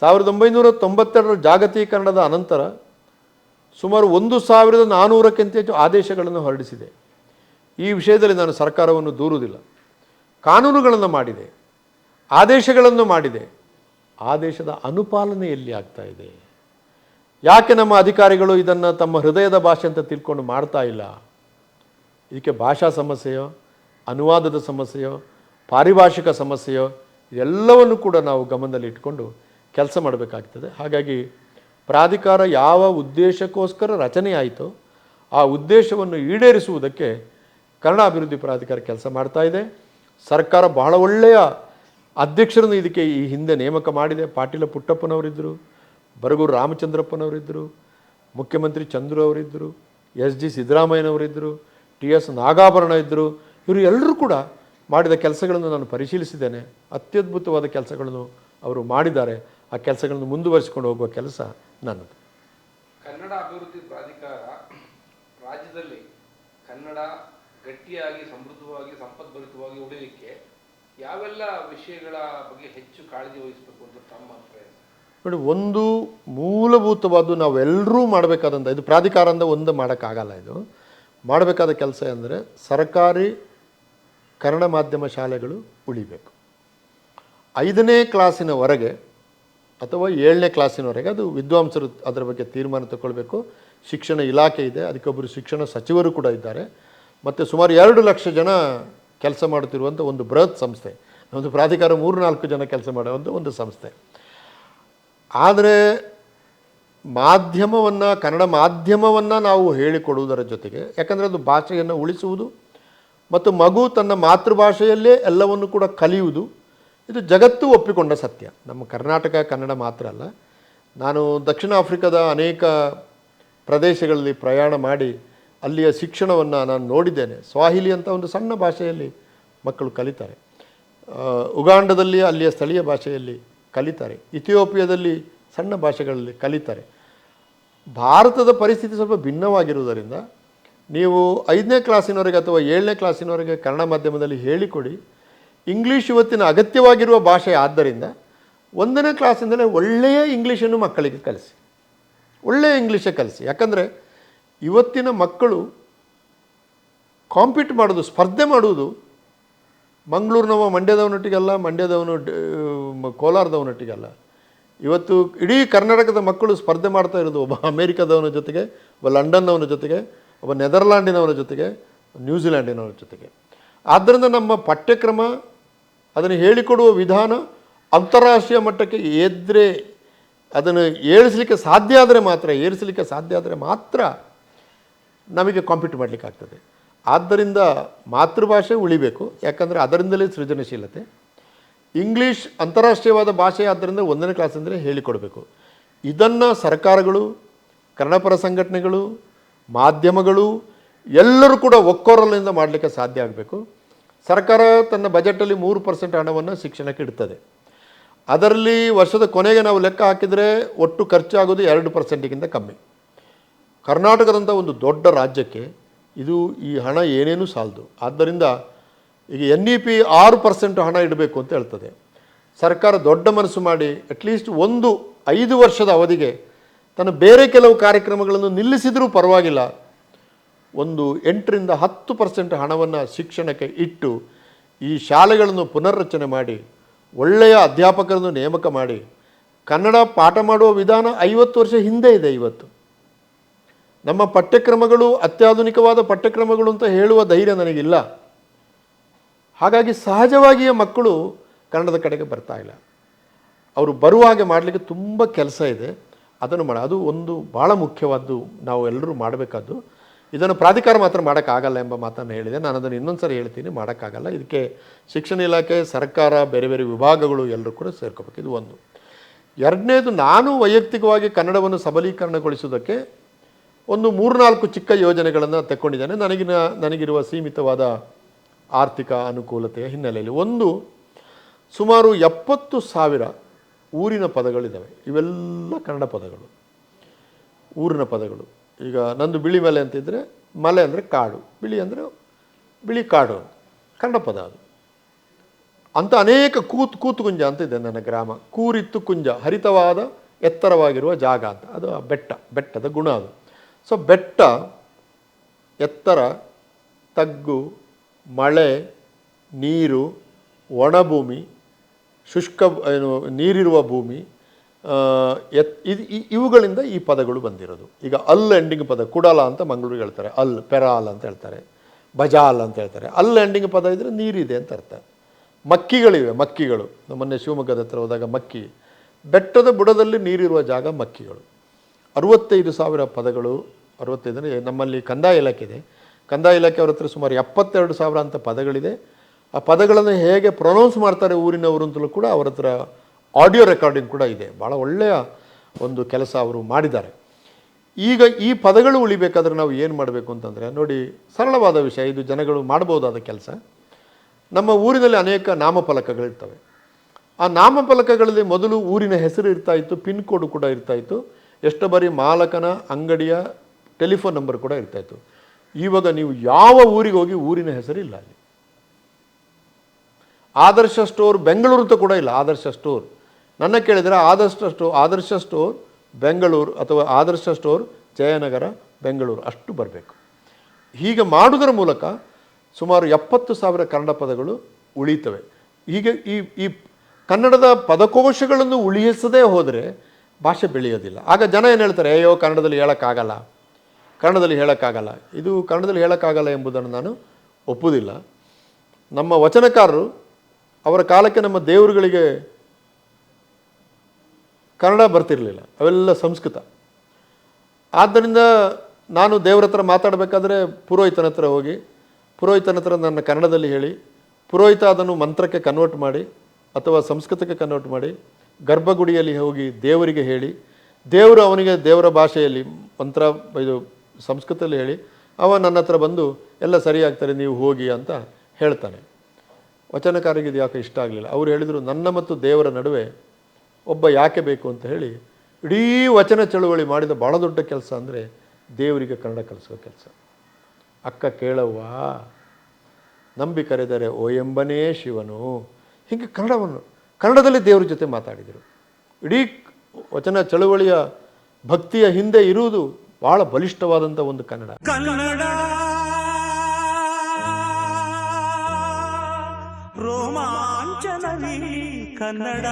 ಸಾವಿರದ ಒಂಬೈನೂರ ತೊಂಬತ್ತೆರಡರ ಜಾಗತೀಕರಣದ ಅನಂತರ ಸುಮಾರು ಒಂದು ಸಾವಿರದ ನಾನ್ನೂರಕ್ಕಿಂತ ಹೆಚ್ಚು ಆದೇಶಗಳನ್ನು ಹೊರಡಿಸಿದೆ. ಈ ವಿಷಯದಲ್ಲಿ ನಾನು ಸರ್ಕಾರವನ್ನು ದೂರುವುದಿಲ್ಲ. ಕಾನೂನುಗಳನ್ನು ಮಾಡಿದೆ. ಆದೇಶಗಳನ್ನು ಮಾಡಿದೆ. ಆದೇಶದ ಅನುಪಾಲನೆ ಎಲ್ಲಿ ಆಗ್ತಾ ಇದೆ. ಯಾಕೆ ನಮ್ಮ ಅಧಿಕಾರಿಗಳು ಇದನ್ನು ತಮ್ಮ ಹೃದಯದ ಭಾಷೆ ಅಂತ ತಿಳ್ಕೊಂಡು ಮಾಡ್ತಾ ಇಲ್ಲ? ಇದಕ್ಕೆ ಭಾಷಾ ಸಮಸ್ಯೆಯೋ? ಅನುವಾದದ ಸಮಸ್ಯೆಯೋ, ಪಾರಿಭಾಷಿಕ ಸಮಸ್ಯೆಯೋ ಎಲ್ಲವನ್ನು ಕೂಡ ನಾವು ಗಮನದಲ್ಲಿ ಇಟ್ಕೊಂಡು ಕೆಲಸ ಮಾಡಬೇಕಾಗ್ತದೆ. ಹಾಗಾಗಿ ಪ್ರಾಧಿಕಾರ ಯಾವ ಉದ್ದೇಶಕ್ಕೋಸ್ಕರ ರಚನೆ ಆಯಿತೋ, ಆ ಉದ್ದೇಶವನ್ನು ಈಡೇರಿಸುವುದಕ್ಕೆ ಕನ್ನಡ ಅಭಿವೃದ್ಧಿ ಪ್ರಾಧಿಕಾರ ಕೆಲಸ ಮಾಡ್ತಾ ಇದೆ. ಸರ್ಕಾರ ಬಹಳ ಒಳ್ಳೆಯ ಅಧ್ಯಕ್ಷರನ್ನು ಇದಕ್ಕೆ ಈ ಹಿಂದೆ ನೇಮಕ ಮಾಡಿದೆ. ಪಾಟೀಲ ಪುಟ್ಟಪ್ಪನವರಿದ್ದರು, ಬರಗೂರು ರಾಮಚಂದ್ರಪ್ಪನವರಿದ್ದರು, ಮುಖ್ಯಮಂತ್ರಿ ಚಂದ್ರು ಅವರಿದ್ದರು, ಎಸ್ ಜಿ ಸಿದ್ದರಾಮಯ್ಯನವರಿದ್ದರು, ಟಿ ಎಸ್ ನಾಗಾಭರಣ ಇದ್ದರು ಇವರು ಎಲ್ಲರೂ ಕೂಡ ಮಾಡಿದ ಕೆಲಸಗಳನ್ನು ನಾನು ಪರಿಶೀಲಿಸಿದ್ದೇನೆ. ಅತ್ಯದ್ಭುತವಾದ ಕೆಲಸಗಳನ್ನು ಅವರು ಮಾಡಿದ್ದಾರೆ. ಆ ಕೆಲಸಗಳನ್ನು ಮುಂದುವರಿಸಿಕೊಂಡು ಹೋಗುವ ಕೆಲಸ ನನ್ನದು. ಕನ್ನಡ ಅಭಿವೃದ್ಧಿ ಪ್ರಾಧಿಕಾರ ರಾಜ್ಯದಲ್ಲಿ ಕನ್ನಡ ಗಟ್ಟಿಯಾಗಿ ಸಮೃದ್ಧವಾಗಿ ಸಂಪದ್ಭರಿತವಾಗಿ ಉಳಿಲಿಕ್ಕೆ ಯಾವೆಲ್ಲ ವಿಷಯಗಳ ಬಗ್ಗೆ ಹೆಚ್ಚು ಕಾಳಜಿ ವಹಿಸಬೇಕು ಅಂತ ತಮ್ಮ ಅಭಿಪ್ರಾಯ? ನೋಡಿ ಒಂದು ಮೂಲಭೂತವಾದ್ದು ನಾವೆಲ್ಲರೂ ಮಾಡಬೇಕಾದಂಥ ಇದು ಪ್ರಾಧಿಕಾರ ಅಂತ ಒಂದು ಮಾಡೋಕ್ಕಾಗಲ್ಲ ಇದು. ಮಾಡಬೇಕಾದ ಕೆಲಸ ಅಂದರೆ ಸರ್ಕಾರಿ ಕನ್ನಡ ಮಾಧ್ಯಮ ಶಾಲೆಗಳು ಉಳಿಬೇಕು. ಐದನೇ ಕ್ಲಾಸಿನವರೆಗೆ ಅಥವಾ ಏಳನೇ ಕ್ಲಾಸಿನವರೆಗೆ ಅದು ವಿದ್ವಾಂಸರು ಅದರ ಬಗ್ಗೆ ತೀರ್ಮಾನ ತಗೊಳ್ಬೇಕು. ಶಿಕ್ಷಣ ಇಲಾಖೆ ಇದೆ, ಅದಕ್ಕೊಬ್ಬರು ಶಿಕ್ಷಣ ಸಚಿವರು ಕೂಡ ಇದ್ದಾರೆ. ಮತ್ತು ಸುಮಾರು ಎರಡು ಲಕ್ಷ ಜನ ಕೆಲಸ ಮಾಡುತ್ತಿರುವಂಥ ಒಂದು ಬೃಹತ್ ಸಂಸ್ಥೆ ಒಂದು ಪ್ರಾಧಿಕಾರ ಮೂರು ನಾಲ್ಕು ಜನ ಕೆಲಸ ಮಾಡುವಂಥ ಒಂದು ಸಂಸ್ಥೆ. ಆದರೆ ಮಾಧ್ಯಮವನ್ನು, ಕನ್ನಡ ಮಾಧ್ಯಮವನ್ನು ನಾವು ಹೇಳಿಕೊಡುವುದರ ಜೊತೆಗೆ, ಯಾಕಂದರೆ ಅದು ಭಾಷೆಯನ್ನು ಉಳಿಸುವುದು ಮತ್ತು ಮಗು ತನ್ನ ಮಾತೃಭಾಷೆಯಲ್ಲೇ ಎಲ್ಲವನ್ನು ಕೂಡ ಕಲಿಯುವುದು, ಇದು ಜಗತ್ತು ಒಪ್ಪಿಕೊಂಡ ಸತ್ಯ. ನಮ್ಮ ಕರ್ನಾಟಕ, ಕನ್ನಡ ಮಾತ್ರ ಅಲ್ಲ. ನಾನು ದಕ್ಷಿಣ ಆಫ್ರಿಕಾದ ಅನೇಕ ಪ್ರದೇಶಗಳಲ್ಲಿ ಪ್ರಯಾಣ ಮಾಡಿ ಅಲ್ಲಿಯ ಶಿಕ್ಷಣವನ್ನು ನಾನು ನೋಡಿದ್ದೇನೆ. ಸ್ವಾಹಿಲಿ ಅಂತ ಒಂದು ಸಣ್ಣ ಭಾಷೆಯಲ್ಲಿ ಮಕ್ಕಳು ಕಲಿತಾರೆ. ಉಗಾಂಡದಲ್ಲಿ ಅಲ್ಲಿಯ ಸ್ಥಳೀಯ ಭಾಷೆಯಲ್ಲಿ ಕಲಿತಾರೆ. ಇಥಿಯೋಪಿಯಾದಲ್ಲಿ ಸಣ್ಣ ಭಾಷೆಗಳಲ್ಲಿ ಕಲಿತಾರೆ. ಭಾರತದ ಪರಿಸ್ಥಿತಿ ಸ್ವಲ್ಪ ಭಿನ್ನವಾಗಿರುವುದರಿಂದ ನೀವು ಐದನೇ ಕ್ಲಾಸಿನವರೆಗೆ ಅಥವಾ ಏಳನೇ ಕ್ಲಾಸಿನವರೆಗೆ ಕನ್ನಡ ಮಾಧ್ಯಮದಲ್ಲಿ ಹೇಳಿಕೊಡಿ. ಇಂಗ್ಲೀಷ್ ಇವತ್ತಿನ ಅಗತ್ಯವಾಗಿರುವ ಭಾಷೆ ಆದ್ದರಿಂದ ಒಂದನೇ ಕ್ಲಾಸಿಂದಲೇ ಒಳ್ಳೆಯ ಇಂಗ್ಲೀಷನ್ನು ಮಕ್ಕಳಿಗೆ ಕಲಿಸಿ. ಒಳ್ಳೆಯ ಇಂಗ್ಲೀಷೇ ಕಲಿಸಿ. ಯಾಕಂದರೆ ಇವತ್ತಿನ ಮಕ್ಕಳು ಕಾಂಪೀಟ್ ಮಾಡೋದು, ಸ್ಪರ್ಧೆ ಮಾಡುವುದು ಮಂಗಳೂರಿನವ ಮಂಡ್ಯದವನೊಟ್ಟಿಗಲ್ಲ, ಮಂಡ್ಯದವನು ಕೋಲಾರದವನೊಟ್ಟಿಗೆಲ್ಲ. ಇವತ್ತು ಇಡೀ ಕರ್ನಾಟಕದ ಮಕ್ಕಳು ಸ್ಪರ್ಧೆ ಮಾಡ್ತಾ ಇರೋದು ಒಬ್ಬ ಅಮೇರಿಕಾದವನ ಜೊತೆಗೆ, ಒಬ್ಬ ಲಂಡನ್ನವನ ಜೊತೆಗೆ ಒಬ್ಬ ನೆದರ್ಲ್ಯಾಂಡಿನವರ ಜೊತೆಗೆ, ನ್ಯೂಜಿಲ್ಯಾಂಡಿನವರ ಜೊತೆಗೆ. ಆದ್ದರಿಂದ ನಮ್ಮ ಪಠ್ಯಕ್ರಮ, ಅದನ್ನು ಹೇಳಿಕೊಡುವ ವಿಧಾನ ಅಂತಾರಾಷ್ಟ್ರೀಯ ಮಟ್ಟಕ್ಕೆ ಎದ್ರೆ, ಅದನ್ನು ಏಳಿಸಲಿಕ್ಕೆ ಸಾಧ್ಯ ಆದರೆ ಮಾತ್ರ, ಏರಿಸಲಿಕ್ಕೆ ಸಾಧ್ಯ ಆದರೆ ಮಾತ್ರ ನಮಗೆ ಕಾಂಪೀಟ್ ಮಾಡಲಿಕ್ಕೆ ಆಗ್ತದೆ ಆದ್ದರಿಂದ ಮಾತೃಭಾಷೆ ಉಳಿಬೇಕು, ಯಾಕಂದರೆ ಅದರಿಂದಲೇ ಸೃಜನಶೀಲತೆ. ಇಂಗ್ಲೀಷ್ ಅಂತಾರಾಷ್ಟ್ರೀಯವಾದ ಭಾಷೆ ಆದ್ದರಿಂದ ಒಂದನೇ ಕ್ಲಾಸಿಂದಲೇ ಹೇಳಿಕೊಡಬೇಕು. ಇದನ್ನು ಸರ್ಕಾರಗಳು ಕನ್ನಡಪರ ಸಂಘಟನೆಗಳು ಮಾಧ್ಯಮಗಳು ಎಲ್ಲರೂ ಕೂಡ ಒಕ್ಕೊರಲಿಂದ ಮಾಡಲಿಕ್ಕೆ ಸಾಧ್ಯ ಆಗಬೇಕು. ಸರ್ಕಾರ ತನ್ನ ಬಜೆಟಲ್ಲಿ ಮೂರು ಪರ್ಸೆಂಟ್ ಹಣವನ್ನು ಶಿಕ್ಷಣಕ್ಕೆ ಇಡ್ತದೆ. ಅದರಲ್ಲಿ ವರ್ಷದ ಕೊನೆಗೆ ನಾವು ಲೆಕ್ಕ ಹಾಕಿದರೆ ಒಟ್ಟು ಖರ್ಚಾಗೋದು ಎರಡು ಪರ್ಸೆಂಟಿಗಿಂತ ಕಮ್ಮಿ. ಕರ್ನಾಟಕದಂಥ ಒಂದು ದೊಡ್ಡ ರಾಜ್ಯಕ್ಕೆ ಇದು ಈ ಹಣ ಏನೇನೂ ಸಾಲದು. ಆದ್ದರಿಂದ ಈಗ ಎನ್ ಇ ಪಿ ಆರು ಪರ್ಸೆಂಟ್ ಹಣ ಇಡಬೇಕು ಅಂತ ಹೇಳ್ತದೆ. ಸರ್ಕಾರ ದೊಡ್ಡ ಮನಸ್ಸು ಮಾಡಿ ಅಟ್ಲೀಸ್ಟ್ ಒಂದು ಐದು ವರ್ಷದ ಅವಧಿಗೆ ತನ್ನ ಬೇರೆ ಕೆಲವು ಕಾರ್ಯಕ್ರಮಗಳನ್ನು ನಿಲ್ಲಿಸಿದರೂ ಪರವಾಗಿಲ್ಲ. ಒಂದು ಎಂಟರಿಂದ ಹತ್ತು ಪರ್ಸೆಂಟ್ ಹಣವನ್ನು ಶಿಕ್ಷಣಕ್ಕೆ ಇಟ್ಟು ಈ ಶಾಲೆಗಳನ್ನು ಪುನರ್ರಚನೆ ಮಾಡಿ, ಒಳ್ಳೆಯ ಅಧ್ಯಾಪಕರನ್ನು ನೇಮಕ ಮಾಡಿ, ಕನ್ನಡ ಪಾಠ ಮಾಡುವ ವಿಧಾನ ಐವತ್ತು ವರ್ಷ ಹಿಂದೆ ಇದೆ ಇವತ್ತು. ನಮ್ಮ ಪಠ್ಯಕ್ರಮಗಳು ಅತ್ಯಾಧುನಿಕವಾದ ಪಠ್ಯಕ್ರಮಗಳು ಅಂತ ಹೇಳುವ ಧೈರ್ಯ ನನಗಿಲ್ಲ. ಹಾಗಾಗಿ ಸಹಜವಾಗಿಯೇ ಮಕ್ಕಳು ಕನ್ನಡದ ಕಡೆಗೆ ಬರ್ತಾ ಇಲ್ಲ. ಅವರು ಬರುವ ಹಾಗೆ ಮಾಡಲಿಕ್ಕೆ ತುಂಬ ಕೆಲಸ ಇದೆ. ಅದನ್ನು ಮಾಡ ಅದು ಒಂದು ಭಾಳ ಮುಖ್ಯವಾದ್ದು ನಾವು ಎಲ್ಲರೂ ಮಾಡಬೇಕಾದ್ದು. ಇದನ್ನು ಪ್ರಾಧಿಕಾರ ಮಾತ್ರ ಮಾಡೋಕ್ಕಾಗಲ್ಲ ಎಂಬ ಮಾತನ್ನು ಹೇಳಿದೆ. ನಾನು ಅದನ್ನು ಇನ್ನೊಂದು ಸರಿ ಹೇಳ್ತೀನಿ. ಮಾಡೋಕ್ಕಾಗಲ್ಲ. ಇದಕ್ಕೆ ಶಿಕ್ಷಣ ಇಲಾಖೆ, ಸರ್ಕಾರ, ಬೇರೆ ಬೇರೆ ವಿಭಾಗಗಳು ಎಲ್ಲರೂ ಕೂಡ ಸೇರ್ಕೋಬೇಕು. ಇದು ಒಂದು. ಎರಡನೇದು, ನಾನು ವೈಯಕ್ತಿಕವಾಗಿ ಕನ್ನಡವನ್ನು ಸಬಲೀಕರಣಗೊಳಿಸುವುದಕ್ಕೆ ಒಂದು ಮೂರ್ನಾಲ್ಕು ಚಿಕ್ಕ ಯೋಜನೆಗಳನ್ನು ತಗೊಂಡಿದ್ದೇನೆ ನನಗಿನ, ನನಗಿರುವ ಸೀಮಿತವಾದ ಆರ್ಥಿಕ ಅನುಕೂಲತೆಯ ಹಿನ್ನೆಲೆಯಲ್ಲಿ. ಒಂದು, ಸುಮಾರು ಎಪ್ಪತ್ತು ಸಾವಿರ ಊರಿನ ಪದಗಳಿದ್ದಾವೆ ಇವೆಲ್ಲ ಕನ್ನಡ ಪದಗಳು. ಊರಿನ ಪದಗಳು. ಈಗ ನಂದು ಬಿಳಿ ಮಲೆ ಅಂತಿದ್ದರೆ ಮಲೆ ಅಂದರೆ ಕಾಡು, ಬಿಳಿ ಅಂದರೆ ಬಿಳಿ ಕಾಡು ಕನ್ನಡ ಪದ ಅದು. ಅಂತ ಅನೇಕ ಕೂತ್ ಅಂತ ಇದೆ ನನ್ನ ಗ್ರಾಮ. ಕೂರಿತ್ತು ಕುಂಜ, ಹರಿತವಾದ ಎತ್ತರವಾಗಿರುವ ಜಾಗ ಅಂತ. ಅದು ಬೆಟ್ಟ, ಬೆಟ್ಟದ ಗುಣ ಅದು. ಸೊ ಬೆಟ್ಟ, ಎತ್ತರ, ತಗ್ಗು, ಮಳೆ, ನೀರು, ಒಣಭೂಮಿ ಶುಷ್ಕ, ಏನು, ನೀರಿರುವ ಭೂಮಿ ಎತ್, ಇದು ಇವುಗಳಿಂದ ಈ ಪದಗಳು ಬಂದಿರೋದು. ಈಗ ಅಲ್ ಎಂಡಿಂಗ್ ಪದ, ಕುಡಲ ಅಂತ ಮಂಗಳೂರಿಗೆ ಹೇಳ್ತಾರೆ. ಅಲ್, ಪೆರಾಲ್ ಅಂತ ಹೇಳ್ತಾರೆ. ಬಜಾಲ್ ಅಂತ ಹೇಳ್ತಾರೆ. ಅಲ್ ಎಂಡಿಂಗ್ ಪದ ಇದ್ದರೆ ನೀರಿದೆ ಅಂತ ಅರ್ಥ. ಮಕ್ಕಿಗಳಿವೆ, ಮಕ್ಕಿಗಳು. ಮೊನ್ನೆ ಶಿವಮೊಗ್ಗದ ಹತ್ರ ಹೋದಾಗ ಮಕ್ಕಿ. ಬೆಟ್ಟದ ಬುಡದಲ್ಲಿ ನೀರಿರುವ ಜಾಗ ಮಕ್ಕಿಗಳು. ಅರವತ್ತೈದು ಸಾವಿರ ಪದಗಳು, ಅರುವತ್ತೈದು ನಮ್ಮಲ್ಲಿ ಕಂದಾಯ ಇಲಾಖೆ ಇದೆ ಕಂದಾಯ ಇಲಾಖೆ ಅವ್ರ ಹತ್ರ ಸುಮಾರು ಎಪ್ಪತ್ತೆರಡು ಸಾವಿರ ಅಂತ ಪದಗಳಿದೆ. ಆ ಪದಗಳನ್ನು ಹೇಗೆ ಪ್ರೊನೌನ್ಸ್ ಮಾಡ್ತಾರೆ ಊರಿನವರು ಅಂತಲೂ ಕೂಡ ಅವರ ಹತ್ರ ಆಡಿಯೋ ರೆಕಾರ್ಡಿಂಗ್ ಕೂಡ ಇದೆ. ಭಾಳ ಒಳ್ಳೆಯ ಒಂದು ಕೆಲಸ ಅವರು ಮಾಡಿದ್ದಾರೆ. ಈಗ ಈ ಪದಗಳು ಉಳಿಬೇಕಾದ್ರೆ ನಾವು ಏನು ಮಾಡಬೇಕು ಅಂತಂದರೆ, ನೋಡಿ ಸರಳವಾದ ವಿಷಯ, ಇದು ಜನಗಳು ಮಾಡ್ಬೋದಾದ ಕೆಲಸ. ನಮ್ಮ ಊರಿನಲ್ಲಿ ಅನೇಕ ನಾಮಫಲಕಗಳಿರ್ತವೆ. ಆ ನಾಮಫಲಕಗಳಲ್ಲಿ ಮೊದಲು ಊರಿನ ಹೆಸರು ಇರ್ತಾ ಇತ್ತು, ಪಿನ್ ಕೋಡ್ ಕೂಡ ಇರ್ತಾ ಇತ್ತು. ಎಷ್ಟು ಬಾರಿ ಮಾಲಕನ, ಅಂಗಡಿಯ ಟೆಲಿಫೋನ್ ನಂಬರ್ ಕೂಡ ಇರ್ತಾ ಇತ್ತು. ಇವಾಗ ನೀವು ಯಾವ ಊರಿಗೆ ಹೋಗಿ ಊರಿನ ಹೆಸರಿಲ್ಲ ಅಲ್ಲಿ. ಆದರ್ಶ ಸ್ಟೋರ್ ಬೆಂಗಳೂರು ಅಂತ ಕೂಡ ಇಲ್ಲ, ಆದರ್ಶ ಸ್ಟೋರ್. ನನ್ನ ಕೇಳಿದರೆ ಆದರ್ಶ ಸ್ಟೋರ್ ಆದರ್ಶ ಸ್ಟೋರ್ ಬೆಂಗಳೂರು ಅಥವಾ ಆದರ್ಶ ಸ್ಟೋರ್ ಜಯನಗರ ಬೆಂಗಳೂರು ಅಷ್ಟು ಬರಬೇಕು. ಹೀಗೆ ಮಾಡುವುದರ ಮೂಲಕ ಸುಮಾರು ಎಪ್ಪತ್ತು ಸಾವಿರ ಕನ್ನಡ ಪದಗಳು ಉಳಿತವೆ ಹೀಗೆ ಈ ಈ ಕನ್ನಡದ ಪದಕೋಶಗಳನ್ನು ಉಳಿಸದೇ ಹೋದರೆ ಭಾಷೆ ಬೆಳೆಯೋದಿಲ್ಲ. ಆಗ ಜನ ಏನು ಹೇಳ್ತಾರೆ, ಅಯ್ಯೋ, ಕನ್ನಡದಲ್ಲಿ ಹೇಳೋಕ್ಕಾಗಲ್ಲ. ಕನ್ನಡದಲ್ಲಿ ಹೇಳೋಕ್ಕಾಗಲ್ಲ. ಇದು ಕನ್ನಡದಲ್ಲಿ ಹೇಳೋಕ್ಕಾಗಲ್ಲ ಎಂಬುದನ್ನು ನಾನು ಒಪ್ಪುವುದಿಲ್ಲ. ನಮ್ಮ ವಚನಕಾರರು ಅವರ ಕಾಲಕ್ಕೆ ನಮ್ಮ ದೇವರುಗಳಿಗೆ ಕನ್ನಡ ಬರ್ತಿರಲಿಲ್ಲ. ಅವೆಲ್ಲ ಸಂಸ್ಕೃತ. ಆದ್ದರಿಂದ ನಾನು ದೇವರ ಹತ್ರ ಮಾತಾಡಬೇಕಾದ್ರೆ ಪುರೋಹಿತನ ಹತ್ರ ಹೋಗಿ, ಪುರೋಹಿತನ ಹತ್ರ ನನ್ನ ಕನ್ನಡದಲ್ಲಿ ಹೇಳಿ, ಪುರೋಹಿತ ಅದನ್ನು ಮಂತ್ರಕ್ಕೆ ಕನ್ವರ್ಟ್ ಮಾಡಿ ಅಥವಾ ಸಂಸ್ಕೃತಕ್ಕೆ ಕನ್ವರ್ಟ್ ಮಾಡಿ ಗರ್ಭಗುಡಿಯಲ್ಲಿ ಹೋಗಿ ದೇವರಿಗೆ ಹೇಳಿ, ದೇವರು ಅವನಿಗೆ ದೇವರ ಭಾಷೆಯಲ್ಲಿ ಮಂತ್ರ ಇದು ಸಂಸ್ಕೃತದಲ್ಲಿ ಹೇಳಿ, ಅವ ನನ್ನ ಹತ್ರ ಬಂದು, ಎಲ್ಲ ಸರಿಯಾಗ್ತಾರೆ ನೀವು ಹೋಗಿ ಅಂತ ಹೇಳ್ತಾನೆ. ವಚನಕಾರಿಗೆ ಇದು ಯಾಕೆ ಇಷ್ಟ ಆಗಲಿಲ್ಲ? ಅವರು ಹೇಳಿದರು, ನನ್ನ ಮತ್ತು ದೇವರ ನಡುವೆ ಒಬ್ಬ ಯಾಕೆ ಬೇಕು? ಅಂತ ಹೇಳಿ, ಇಡೀ ವಚನ ಚಳುವಳಿ ಮಾಡಿದ ಭಾಳ ದೊಡ್ಡ ಕೆಲಸ ಅಂದರೆ ದೇವರಿಗೆ ಕನ್ನಡ ಕಲಿಸೋ ಕೆಲಸ. ಅಕ್ಕ ಕೇಳವ್ವ, ನಂಬಿ ಕರೆದರೆ, ಓ ಎಂಬನೇ ಶಿವನು. ಹೀಗೆ ಕನ್ನಡವನ್ನು, ಕನ್ನಡದಲ್ಲಿ ದೇವರ ಜೊತೆ ಮಾತಾಡಿದರು. ಇಡೀ ವಚನ ಚಳುವಳಿಯ ಭಕ್ತಿಯ ಹಿಂದೆ ಇರುವುದು ಬಹಳ ಬಲಿಷ್ಠವಾದಂಥ ಒಂದು ಕನ್ನಡ. ಕನ್ನಡ ರೋಮಾಂಚನವಿ ಕನ್ನಡ